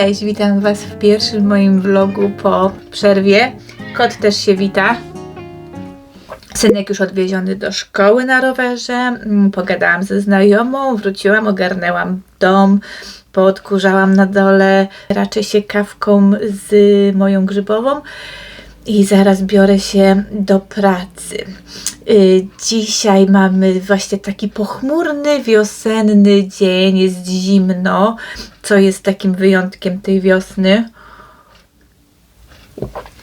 Cześć, witam Was w pierwszym moim vlogu po przerwie. Kot też się wita. Synek już odwieziony do szkoły na rowerze. Mm, Pogadałam ze znajomą, wróciłam, ogarnęłam dom, poodkurzałam na dole raczej się kawką z moją grzybową i zaraz biorę się do pracy. Y, Dzisiaj mamy właśnie taki pochmurny, wiosenny dzień, jest zimno, co jest takim wyjątkiem tej wiosny.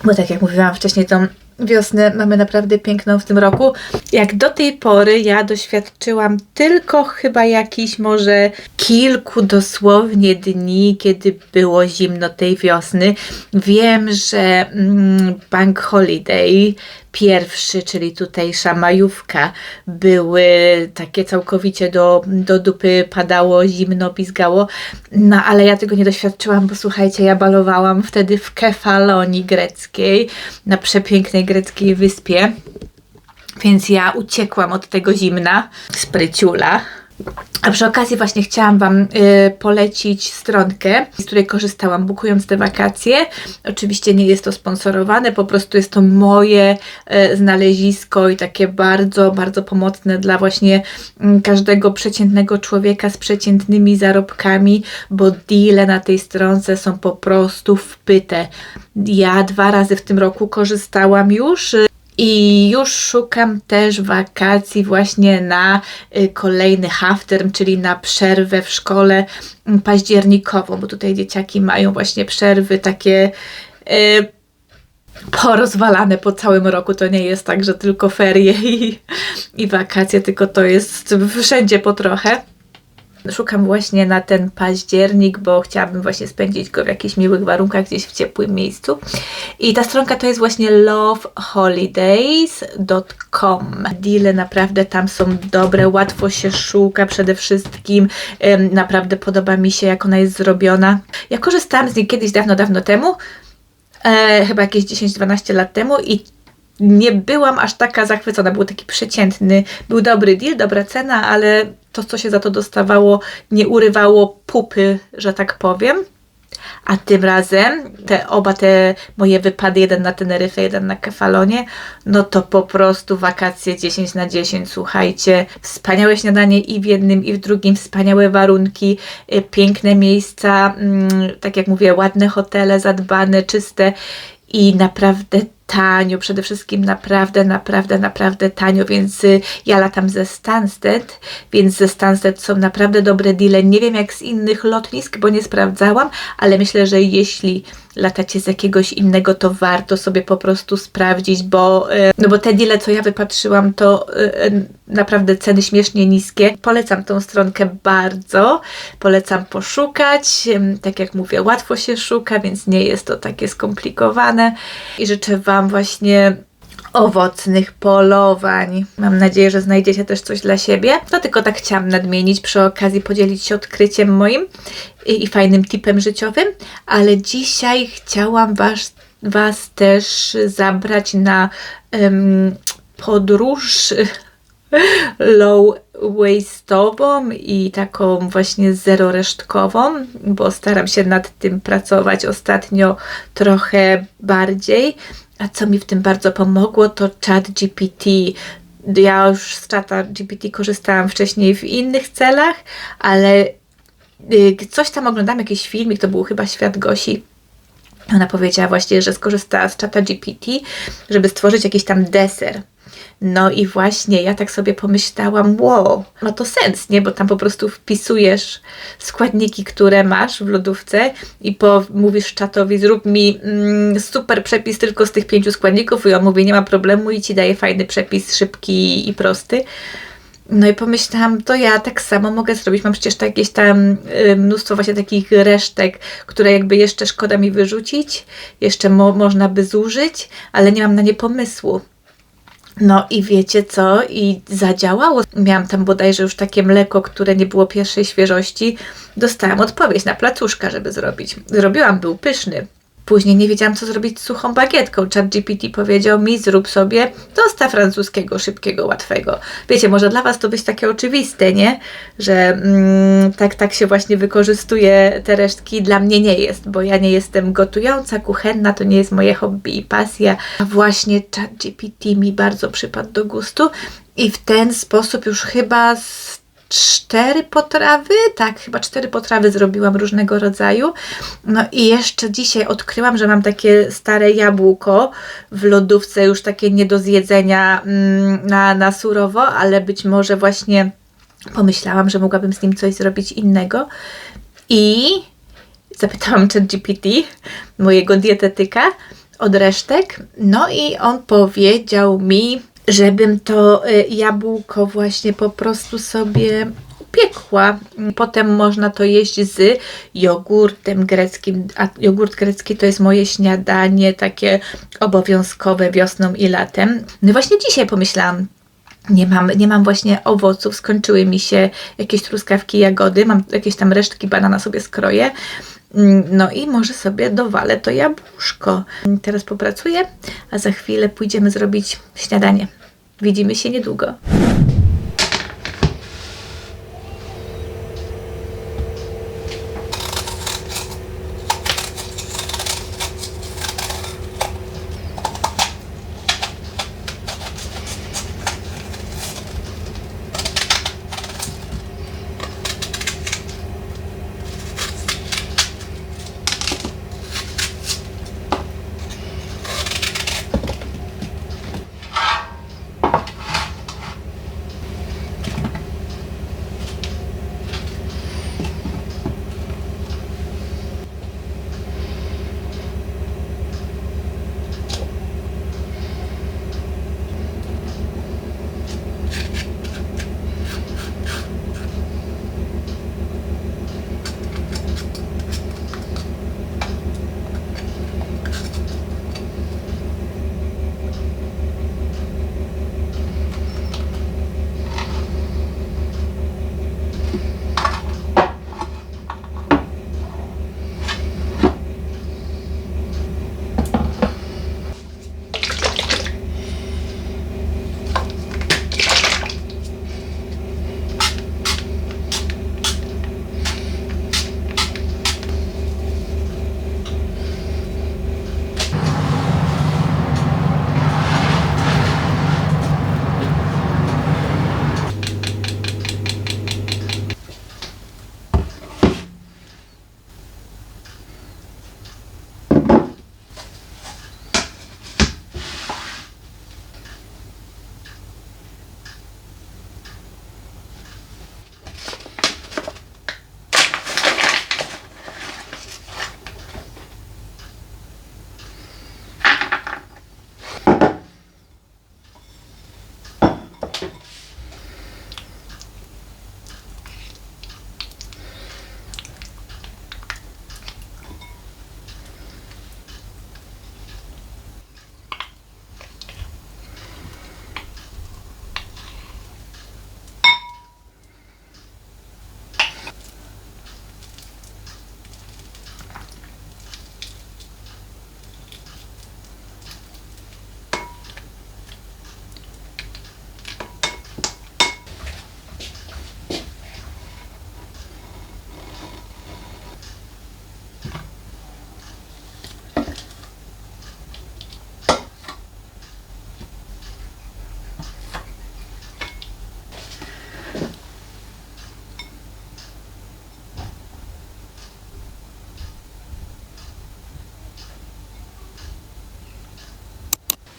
Bo tak jak mówiłam wcześniej, tą wiosnę mamy naprawdę piękną w tym roku. Jak do tej pory ja doświadczyłam tylko chyba jakiś może kilku dosłownie dni, kiedy było zimno tej wiosny. Wiem, że mm, Bank Holiday pierwszy, czyli tutejsza majówka, były takie całkowicie do, do dupy, padało, zimno, pizgało. No ale ja tego nie doświadczyłam, bo słuchajcie, ja balowałam wtedy w Kefalonii greckiej, na przepięknej greckiej wyspie. Więc ja uciekłam od tego zimna, spryciula. A przy okazji właśnie chciałam Wam y, polecić stronkę, z której korzystałam bukując te wakacje. Oczywiście nie jest to sponsorowane, po prostu jest to moje y, znalezisko i takie bardzo, bardzo pomocne dla właśnie mm, każdego przeciętnego człowieka z przeciętnymi zarobkami, bo deale na tej stronce są po prostu wpyte. Ja dwa razy w tym roku korzystałam już. y, i już szukam też wakacji właśnie na y, kolejny half term, czyli na przerwę w szkole mm, październikową, bo tutaj dzieciaki mają właśnie przerwy takie y, porozwalane po całym roku. To nie jest tak, że tylko ferie i, i wakacje, tylko to jest wszędzie po trochę. Szukam właśnie na ten październik, bo chciałabym właśnie spędzić go w jakichś miłych warunkach, gdzieś w ciepłym miejscu. I ta stronka to jest właśnie loveholidays.com. Deale naprawdę tam są dobre, łatwo się szuka przede wszystkim. Naprawdę podoba mi się, jak ona jest zrobiona. Ja korzystałam z niej kiedyś dawno, dawno temu, e, chyba jakieś 10-12 lat temu i nie byłam aż taka zachwycona. Był taki przeciętny, był dobry deal, dobra cena, ale to, co się za to dostawało, nie urywało pupy, że tak powiem. A tym razem te oba te moje wypady, jeden na Teneryfie, jeden na Kefalonie, no to po prostu wakacje 10 na 10, słuchajcie, wspaniałe śniadanie i w jednym i w drugim, wspaniałe warunki, y, piękne miejsca, mm, tak jak mówię, ładne hotele, zadbane, czyste i naprawdę tanio, przede wszystkim naprawdę, naprawdę, naprawdę tanio, więc y, ja latam ze Stansted, więc ze Stansted są naprawdę dobre deale. Nie wiem jak z innych lotnisk, bo nie sprawdzałam, ale myślę, że jeśli latacie z jakiegoś innego, to warto sobie po prostu sprawdzić, bo, y, no bo te deale, co ja wypatrzyłam, to y, naprawdę ceny śmiesznie niskie. Polecam tą stronkę bardzo, polecam poszukać. Tak jak mówię, łatwo się szuka, więc nie jest to takie skomplikowane. I życzę Wam właśnie owocnych polowań. Mam nadzieję, że znajdziecie też coś dla siebie. No tylko tak chciałam nadmienić, przy okazji podzielić się odkryciem moim i, i fajnym tipem życiowym, ale dzisiaj chciałam was, was też zabrać na em, podróż low waste'ową i taką właśnie zero resztkową, bo staram się nad tym pracować ostatnio trochę bardziej. A co mi w tym bardzo pomogło, to chat GPT. Ja już z czata GPT korzystałam wcześniej w innych celach, ale y, coś tam oglądam, jakiś filmik, to był chyba Świat Gosi. Ona powiedziała właśnie, że skorzystała z czata GPT, żeby stworzyć jakiś tam deser. No i właśnie ja tak sobie pomyślałam, wow, ma to sens, nie? Bo tam po prostu wpisujesz składniki, które masz w lodówce i po, mówisz czatowi, zrób mi mm, super przepis tylko z tych pięciu składników i on mówi, nie ma problemu i ci daje fajny przepis, szybki i prosty. No i pomyślałam, to ja tak samo mogę zrobić. Mam przecież jakieś tam y, mnóstwo właśnie takich resztek, które jakby jeszcze szkoda mi wyrzucić, jeszcze mo można by zużyć, ale nie mam na nie pomysłu. No i wiecie co? I zadziałało. Miałam tam bodajże już takie mleko, które nie było pierwszej świeżości. Dostałam odpowiedź na placuszka, żeby zrobić. Zrobiłam, był pyszny. Później nie wiedziałam, co zrobić z suchą bagietką. ChatGPT powiedział mi, zrób sobie tosta francuskiego, szybkiego, łatwego. Wiecie, może dla Was to być takie oczywiste, nie? Że mm, tak, tak się właśnie wykorzystuje te resztki. Dla mnie nie jest, bo ja nie jestem gotująca, kuchenna, to nie jest moje hobby i pasja. A właśnie ChatGPT mi bardzo przypadł do gustu i w ten sposób już chyba z cztery potrawy, tak, chyba cztery potrawy zrobiłam różnego rodzaju. No i jeszcze dzisiaj odkryłam, że mam takie stare jabłko w lodówce, już takie nie do zjedzenia mm, na, na surowo, ale być może właśnie pomyślałam, że mogłabym z nim coś zrobić innego. I zapytałam ChatGPT, mojego dietetyka, od resztek. No i on powiedział mi, żebym to y, jabłko właśnie po prostu sobie piekła. Potem można to jeść z jogurtem greckim, a jogurt grecki to jest moje śniadanie takie obowiązkowe wiosną i latem. No właśnie dzisiaj pomyślałam, nie mam, nie mam właśnie owoców, skończyły mi się jakieś truskawki, jagody, mam jakieś tam resztki banana sobie skroję. Mm, No i może sobie dowalę to jabłuszko. Teraz popracuję, a za chwilę pójdziemy zrobić śniadanie. Widzimy się niedługo.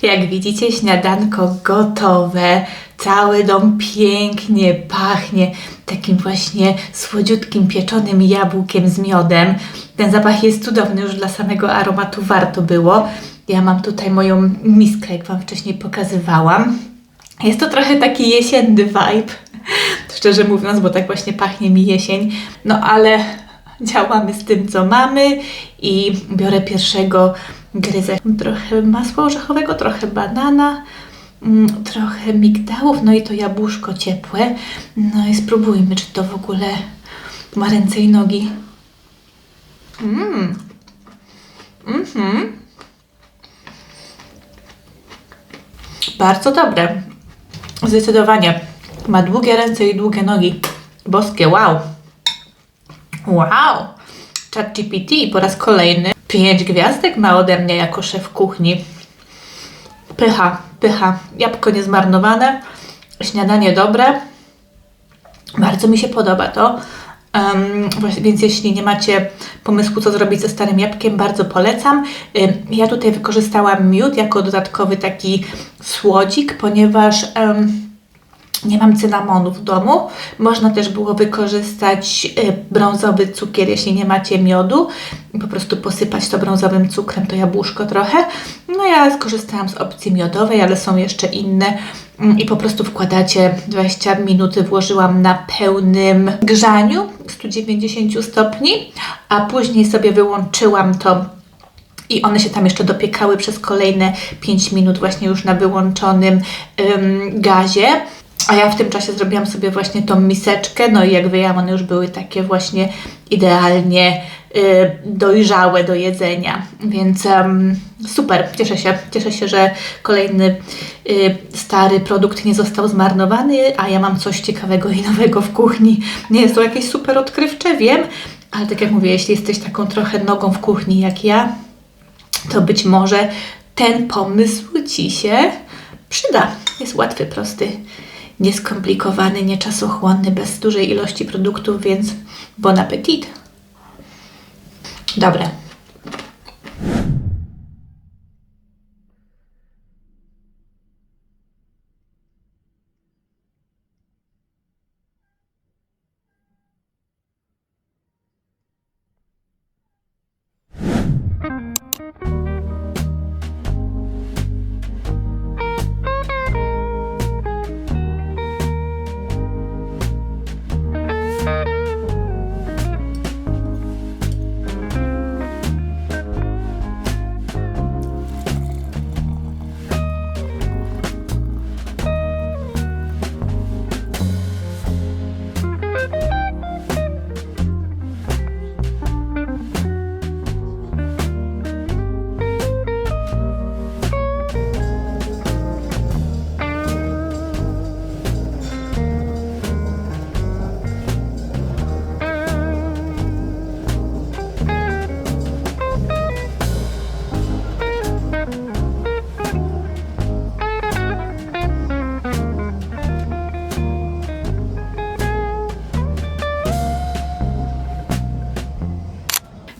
Jak widzicie, śniadanko gotowe. Cały dom pięknie pachnie takim właśnie słodziutkim, pieczonym jabłkiem z miodem. Ten zapach jest cudowny, już dla samego aromatu warto było. Ja mam tutaj moją miskę, jak Wam wcześniej pokazywałam. Jest to trochę taki jesienny vibe, szczerze mówiąc, bo tak właśnie pachnie mi jesień. No ale działamy z tym, co mamy i biorę pierwszego gryzę. Trochę masła orzechowego, trochę banana, mm, trochę migdałów, no i to jabłuszko ciepłe. No i spróbujmy, czy to w ogóle ma ręce i nogi. Mmm. Mhm. Bardzo dobre. Zdecydowanie. Ma długie ręce i długie nogi. Boskie, wow. Wow. ChatGPT po raz kolejny. Pięć gwiazdek ma ode mnie jako szef kuchni. Pycha, pycha. Jabłko niezmarnowane. Śniadanie dobre. Bardzo mi się podoba to. Um, więc jeśli nie macie pomysłu, co zrobić ze starym jabłkiem, bardzo polecam. Um, ja tutaj wykorzystałam miód jako dodatkowy taki słodzik, ponieważ um, nie mam cynamonu w domu. Można też było wykorzystać y, brązowy cukier, jeśli nie macie miodu. Po prostu posypać to brązowym cukrem, to jabłuszko trochę. No ja skorzystałam z opcji miodowej, ale są jeszcze inne. Mm, I po prostu wkładacie 20 minut, włożyłam na pełnym grzaniu 190 stopni, a później sobie wyłączyłam to i one się tam jeszcze dopiekały przez kolejne 5 minut właśnie już na wyłączonym ym, gazie. A ja w tym czasie zrobiłam sobie właśnie tą miseczkę, no i jak wyjęłam, one już były takie właśnie idealnie y, dojrzałe do jedzenia. Więc um, super, cieszę się. Cieszę się, że kolejny y, stary produkt nie został zmarnowany, a ja mam coś ciekawego i nowego w kuchni. Nie jest to jakieś super odkrywcze, wiem, ale tak jak mówię, jeśli jesteś taką trochę nogą w kuchni jak ja, to być może ten pomysł Ci się przyda. Jest łatwy, prosty nieskomplikowany, nieczasochłonny, bez dużej ilości produktów, więc bon appetit. Dobre.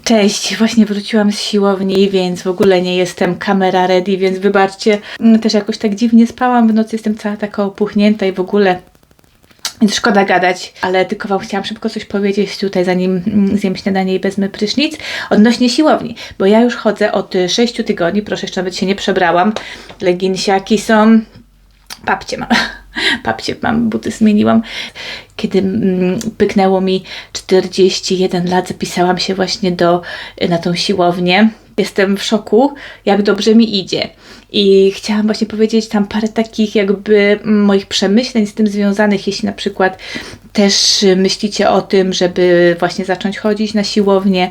Cześć, właśnie wróciłam z siłowni, więc w ogóle nie jestem kamera ready, więc wybaczcie. Mm, też jakoś tak dziwnie spałam w nocy, jestem cała taka opuchnięta i w ogóle więc szkoda gadać, ale tylko Wam chciałam szybko coś powiedzieć tutaj, zanim mm, zjem śniadanie i wezmę prysznic, odnośnie siłowni, bo ja już chodzę od 6 tygodni, proszę, jeszcze nawet się nie przebrałam. Leginsiaki są, papcie mam, papcie mam, buty zmieniłam. Kiedy mm, pyknęło mi 41 lat, zapisałam się właśnie do, na tą siłownię. Jestem w szoku, jak dobrze mi idzie. I chciałam właśnie powiedzieć tam parę takich jakby moich przemyśleń z tym związanych, jeśli na przykład też myślicie o tym, żeby właśnie zacząć chodzić na siłownię,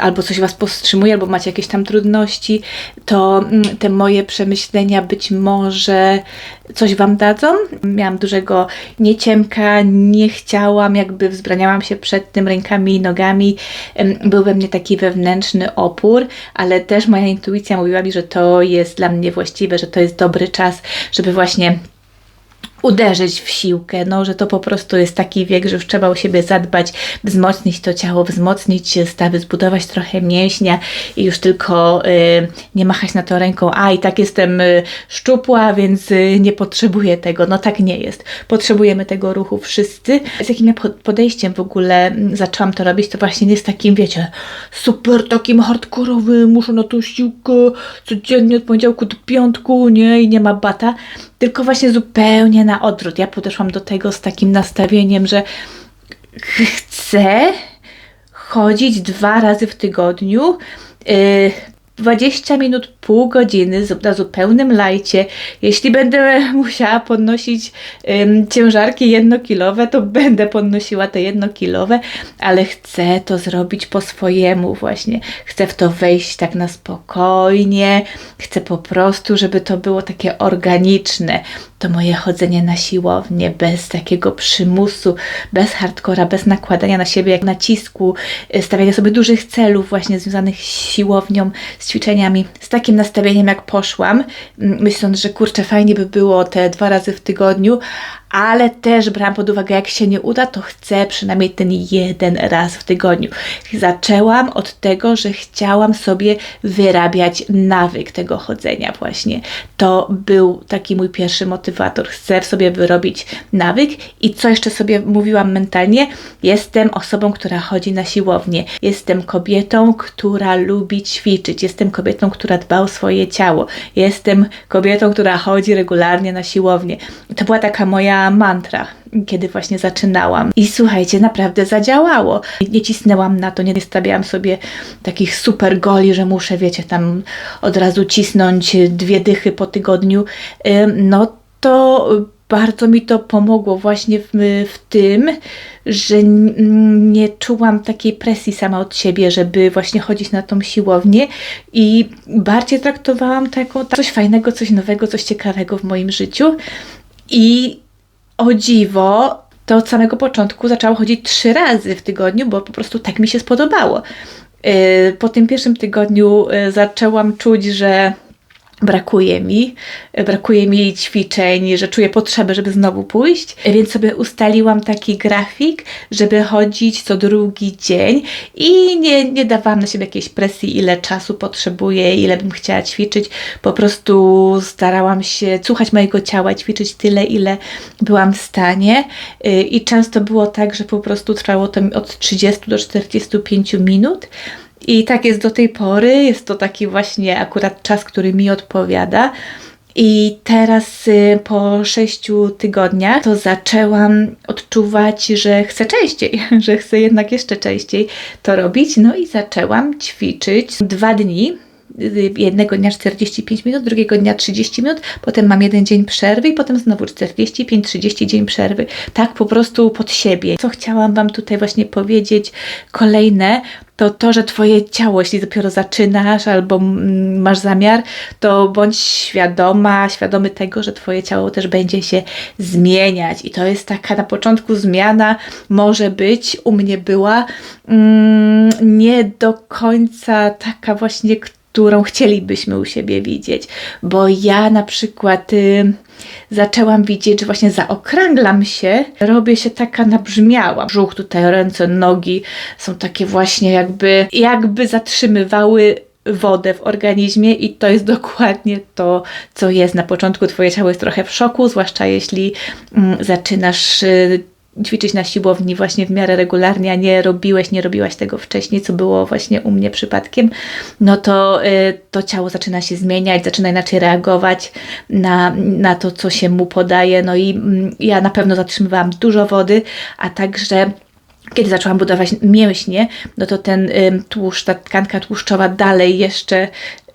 albo coś Was powstrzymuje, albo macie jakieś tam trudności, to mm, te moje przemyślenia być może coś Wam dadzą. Miałam dużego nieciemka, nie chciałam, jakby wzbraniałam się przed tym rękami i nogami. Był we mnie taki wewnętrzny opór, ale też moja intuicja mówiła mi, że to jest dla mnie właściwe, że to jest dobry czas, żeby właśnie uderzyć w siłkę, no, że to po prostu jest taki wiek, że już trzeba o siebie zadbać, wzmocnić to ciało, wzmocnić stawy, zbudować trochę mięśnia i już tylko y, nie machać na to ręką, a i tak jestem y, szczupła, więc y, nie potrzebuję tego. No tak nie jest. Potrzebujemy tego ruchu wszyscy. Z jakim ja podejściem w ogóle zaczęłam to robić, to właśnie nie z takim, wiecie, super takim hardkorowym, muszę na tą siłkę codziennie od poniedziałku do piątku, nie, i nie ma bata, tylko właśnie zupełnie na odwrót. Ja podeszłam do tego z takim nastawieniem, że chcę chodzić dwa razy w tygodniu. Yy, 20 minut, pół godziny na zupełnym lajcie. Jeśli będę musiała podnosić ym, ciężarki jednokilowe, to będę podnosiła te jednokilowe, ale chcę to zrobić po swojemu właśnie. Chcę w to wejść tak na spokojnie. Chcę po prostu, żeby to było takie organiczne. To moje chodzenie na siłownię bez takiego przymusu, bez hardcora, bez nakładania na siebie jak nacisku, y, stawiania sobie dużych celów właśnie związanych z siłownią, z ćwiczeniami. Z takim nastawieniem jak poszłam, myśląc, że kurczę, fajnie by było te dwa razy w tygodniu, ale też brałam pod uwagę, jak się nie uda, to chcę przynajmniej ten jeden raz w tygodniu. Zaczęłam od tego, że chciałam sobie wyrabiać nawyk tego chodzenia właśnie. To był taki mój pierwszy motywator. Chcę sobie wyrobić nawyk i co jeszcze sobie mówiłam mentalnie? Jestem osobą, która chodzi na siłownię. Jestem kobietą, która lubi ćwiczyć. Jestem kobietą, która dba o swoje ciało. Jestem kobietą, która chodzi regularnie na siłownię. To była taka moja mantra, kiedy właśnie zaczynałam. I słuchajcie, naprawdę zadziałało. Nie cisnęłam na to, nie stawiałam sobie takich super goli, że muszę, wiecie, tam od razu cisnąć dwie dychy po tygodniu. No to bardzo mi to pomogło właśnie w, w tym, że nie czułam takiej presji sama od siebie, żeby właśnie chodzić na tą siłownię i bardziej traktowałam to jako coś fajnego, coś nowego, coś ciekawego w moim życiu. I o dziwo, to od samego początku zaczęłam chodzić trzy razy w tygodniu, bo po prostu tak mi się spodobało. Y, po tym pierwszym tygodniu y, zaczęłam czuć, że brakuje mi, brakuje mi ćwiczeń, że czuję potrzebę, żeby znowu pójść, więc sobie ustaliłam taki grafik, żeby chodzić co drugi dzień i nie, nie dawałam na siebie jakiejś presji, ile czasu potrzebuję, ile bym chciała ćwiczyć. Po prostu starałam się słuchać mojego ciała, ćwiczyć tyle, ile byłam w stanie i często było tak, że po prostu trwało to od 30 do 45 minut. I tak jest do tej pory. Jest to taki właśnie akurat czas, który mi odpowiada. I teraz y, po sześciu tygodniach to zaczęłam odczuwać, że chcę częściej, że chcę jednak jeszcze częściej to robić. No i zaczęłam ćwiczyć dwa dni jednego dnia 45 minut, drugiego dnia 30 minut, potem mam jeden dzień przerwy i potem znowu 45-30 dzień przerwy. Tak po prostu pod siebie. Co chciałam Wam tutaj właśnie powiedzieć kolejne, to to, że Twoje ciało, jeśli dopiero zaczynasz albo masz zamiar, to bądź świadoma, świadomy tego, że Twoje ciało też będzie się zmieniać. I to jest taka na początku zmiana, może być, u mnie była mm, nie do końca taka właśnie, którą chcielibyśmy u siebie widzieć. Bo ja na przykład y, zaczęłam widzieć, że właśnie zaokrąglam się, robię się taka nabrzmiała. Brzuch tutaj, ręce, nogi są takie właśnie jakby, jakby zatrzymywały wodę w organizmie i to jest dokładnie to, co jest na początku. Twoje ciało jest trochę w szoku, zwłaszcza jeśli mm, zaczynasz y, ćwiczyć na siłowni właśnie w miarę regularnie, a nie robiłeś, nie robiłaś tego wcześniej, co było właśnie u mnie przypadkiem, no to y, to ciało zaczyna się zmieniać, zaczyna inaczej reagować na, na to, co się mu podaje. No i mm, ja na pewno zatrzymywałam dużo wody, a także kiedy zaczęłam budować mięśnie, no to ten tłuszcz, ta tkanka tłuszczowa dalej jeszcze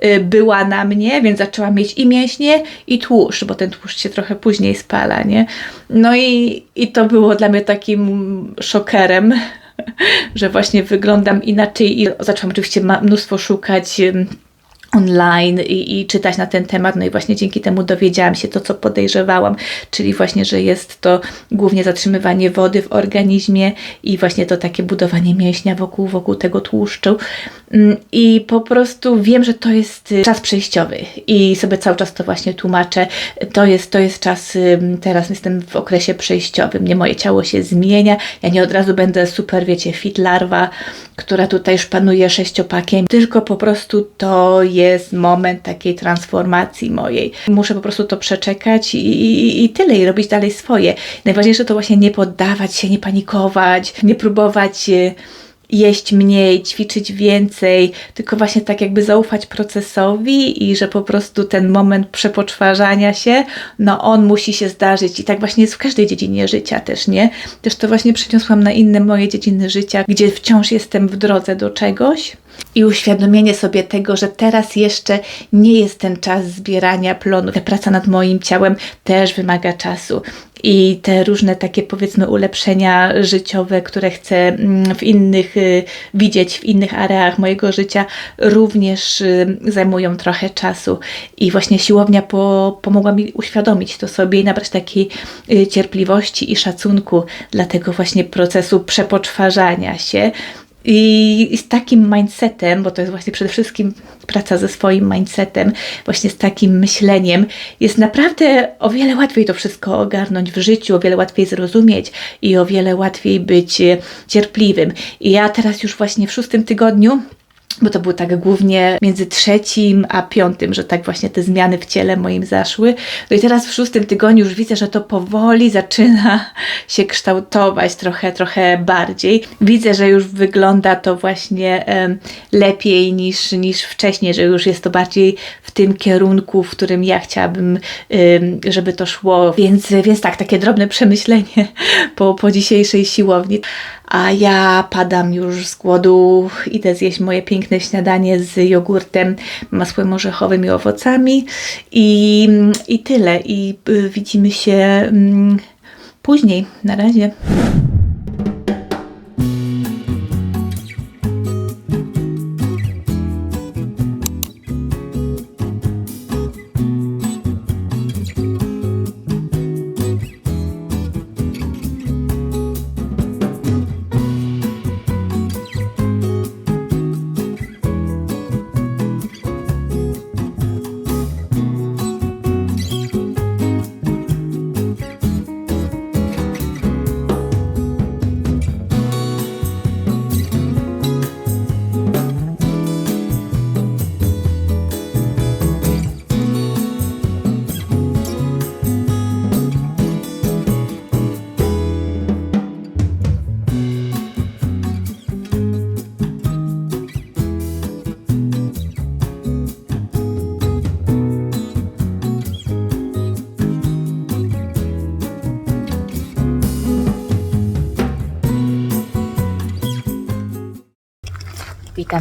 y, była na mnie, więc zaczęłam mieć i mięśnie, i tłuszcz, bo ten tłuszcz się trochę później spala, nie? No i, i to było dla mnie takim szokerem, że właśnie wyglądam inaczej i zaczęłam oczywiście mnóstwo szukać. Online i, i, czytać na ten temat. No i właśnie dzięki temu dowiedziałam się to, co podejrzewałam, czyli właśnie, że jest to głównie zatrzymywanie wody w organizmie i właśnie to takie budowanie mięśnia wokół, wokół tego tłuszczu. Mm, I po prostu wiem, że to jest y, czas przejściowy i sobie cały czas to właśnie tłumaczę. To jest, to jest czas, teraz jestem w okresie przejściowym, nie moje ciało się zmienia, ja nie od razu będę super, wiecie, fit larwa, która tutaj już panuje sześciopakiem, tylko po prostu to jest moment takiej transformacji mojej. Muszę po prostu to przeczekać i, i, i tyle, i robić dalej swoje. Najważniejsze to właśnie nie poddawać się, nie panikować, nie próbować y, jeść mniej, ćwiczyć więcej, tylko właśnie tak jakby zaufać procesowi i że po prostu ten moment przepoczwarzania się, no on musi się zdarzyć i tak właśnie jest w każdej dziedzinie życia też, nie? Też to właśnie przeniosłam na inne moje dziedziny życia, gdzie wciąż jestem w drodze do czegoś, i uświadomienie sobie tego, że teraz jeszcze nie jest ten czas zbierania plonu. Ta praca nad moim ciałem też wymaga czasu. I te różne takie powiedzmy ulepszenia życiowe, które chcę mm, w innych y, widzieć, w innych areach mojego życia, również y, zajmują trochę czasu. I właśnie siłownia po, pomogła mi uświadomić to sobie i nabrać takiej y, cierpliwości i szacunku dla tego właśnie procesu przepoczwarzania się. I, z takim mindsetem, bo to jest właśnie przede wszystkim praca ze swoim mindsetem, właśnie z takim myśleniem, jest naprawdę o wiele łatwiej to wszystko ogarnąć w życiu, o wiele łatwiej zrozumieć i o wiele łatwiej być e, cierpliwym. I ja teraz już właśnie w szóstym tygodniu bo to było tak głównie między trzecim a piątym, że tak właśnie te zmiany w ciele moim zaszły. No i teraz w szóstym tygodniu już widzę, że to powoli zaczyna się kształtować trochę, trochę bardziej. Widzę, że już wygląda to właśnie um, lepiej niż, niż wcześniej, że już jest to bardziej w tym kierunku, w którym ja chciałabym, um, żeby to szło. Więc, więc tak, takie drobne przemyślenie po, po dzisiejszej siłowni a ja padam już z głodu, idę zjeść moje piękne śniadanie z jogurtem, masłem orzechowym i owocami i, i tyle. I y, widzimy się mm, później. Na razie.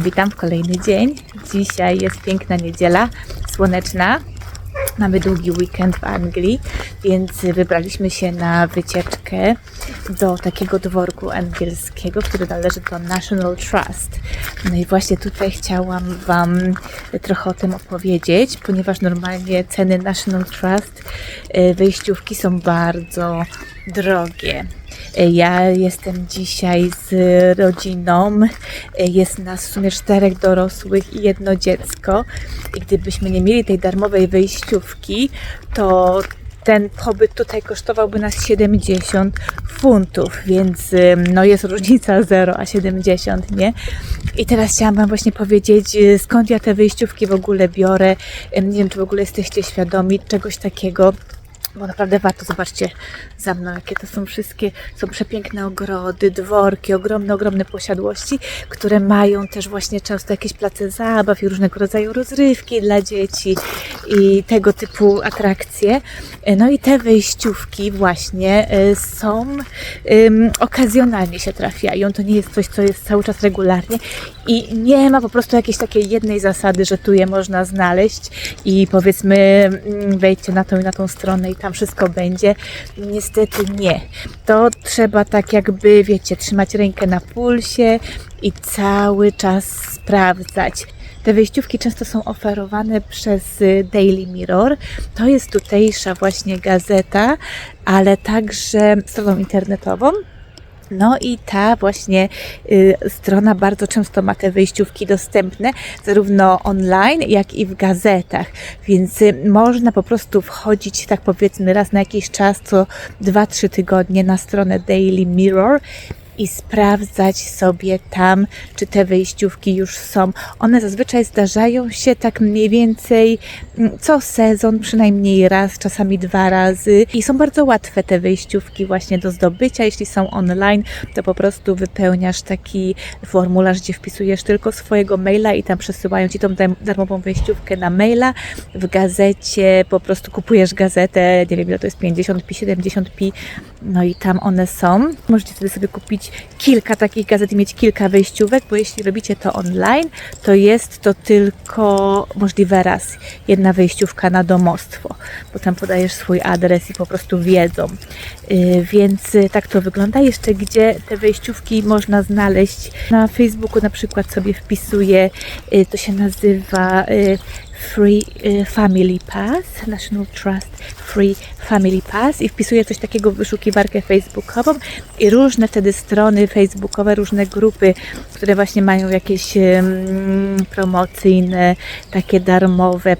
Witam, w kolejny dzień. Dzisiaj jest piękna niedziela, słoneczna. Mamy długi weekend w Anglii, więc wybraliśmy się na wycieczkę do takiego dworku angielskiego, który należy do National Trust. No i właśnie tutaj chciałam Wam trochę o tym opowiedzieć, ponieważ normalnie ceny National Trust y, wyjściówki są bardzo drogie. Ja jestem dzisiaj z rodziną. Jest nas w sumie czterech dorosłych i jedno dziecko. I gdybyśmy nie mieli tej darmowej wyjściówki, to ten pobyt tutaj kosztowałby nas 70 funtów, więc no jest różnica 0 a 70, nie? I teraz chciałam Wam właśnie powiedzieć, y, skąd ja te wyjściówki w ogóle biorę. Nie wiem, czy w ogóle jesteście świadomi czegoś takiego bo naprawdę warto, zobaczcie za mną, jakie to są wszystkie, są przepiękne ogrody, dworki, ogromne, ogromne posiadłości, które mają też właśnie często jakieś place zabaw i różnego rodzaju rozrywki dla dzieci i tego typu atrakcje. No i te wejściówki właśnie e, są um, okazjonalnie się trafiają, to nie jest coś, co jest cały czas regularnie i nie ma po prostu jakiejś takiej jednej zasady, że tu je można znaleźć i powiedzmy mm, wejdźcie na tą i na tą stronę i tam wszystko będzie. Niestety nie. To trzeba tak jakby, wiecie, trzymać rękę na pulsie i cały czas sprawdzać. Te wyjściówki często są oferowane przez y, Daily Mirror. To jest tutejsza właśnie gazeta, ale także stroną internetową. No i ta właśnie y, strona bardzo często ma te wyjściówki dostępne, zarówno online, jak i w gazetach, więc y, można po prostu wchodzić, tak powiedzmy, raz na jakiś czas, co 2-3 tygodnie na stronę Daily Mirror i sprawdzać sobie tam, czy te wyjściówki już są. One zazwyczaj zdarzają się tak mniej więcej mm, co sezon, przynajmniej raz, czasami dwa razy i są bardzo łatwe te wyjściówki właśnie do zdobycia. Jeśli są online, to po prostu wypełniasz taki formularz, gdzie wpisujesz tylko swojego maila i tam przesyłają Ci tą darmową wyjściówkę na maila. W gazecie po prostu kupujesz gazetę, nie wiem ile to jest 50p, 70p, no i tam one są. Możecie wtedy sobie kupić kupić kilka takich gazet i mieć kilka wejściówek, bo jeśli robicie to online, to jest to tylko możliwe raz. Jedna wejściówka na domostwo, bo tam podajesz swój adres i po prostu wiedzą. Y, Więc y, tak to wygląda. Jeszcze gdzie te wejściówki można znaleźć na Facebooku na przykład sobie wpisuję, y, to się nazywa Free y, Family Pass, National Trust Free Family Pass i wpisuję coś takiego w wyszukiwarkę facebookową i różne wtedy strony facebookowe, różne grupy, które właśnie mają jakieś promocyjne, takie darmowe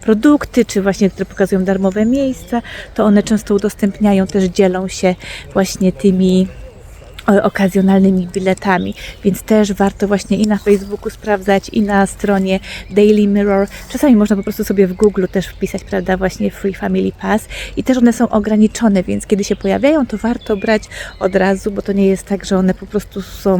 produkty, czy właśnie, które pokazują darmowe miejsca, to one często udostępniają, też dzielą się właśnie tymi okazjonalnymi biletami, więc też warto właśnie i na Facebooku sprawdzać, i na stronie Daily Mirror. Czasami można po prostu sobie w Google też wpisać, prawda, właśnie Free Family Pass i też one są ograniczone, więc kiedy się pojawiają, to warto brać od razu, bo to nie jest tak, że one po prostu są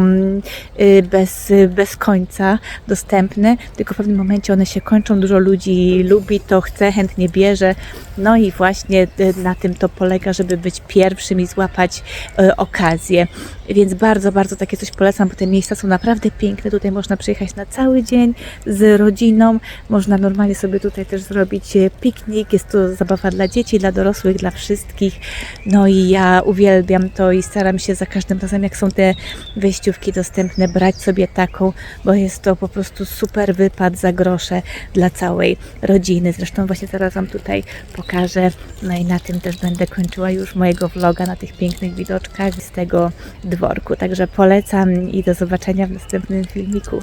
y, bez, bez końca dostępne, tylko w pewnym momencie one się kończą, dużo ludzi lubi to, chce, chętnie bierze, no i właśnie y, na tym to polega, żeby być pierwszym i złapać y, okazję. Więc bardzo, bardzo takie coś polecam, bo te miejsca są naprawdę piękne. Tutaj można przyjechać na cały dzień z rodziną. Można normalnie sobie tutaj też zrobić e, piknik. Jest to zabawa dla dzieci, dla dorosłych, dla wszystkich. No i ja uwielbiam to i staram się za każdym razem, jak są te wejściówki dostępne, brać sobie taką, bo jest to po prostu super wypad za grosze dla całej rodziny. Zresztą właśnie zaraz Wam tutaj pokażę. No i na tym też będę kończyła już mojego vloga na tych pięknych widoczkach z tego Także polecam i do zobaczenia w następnym filmiku.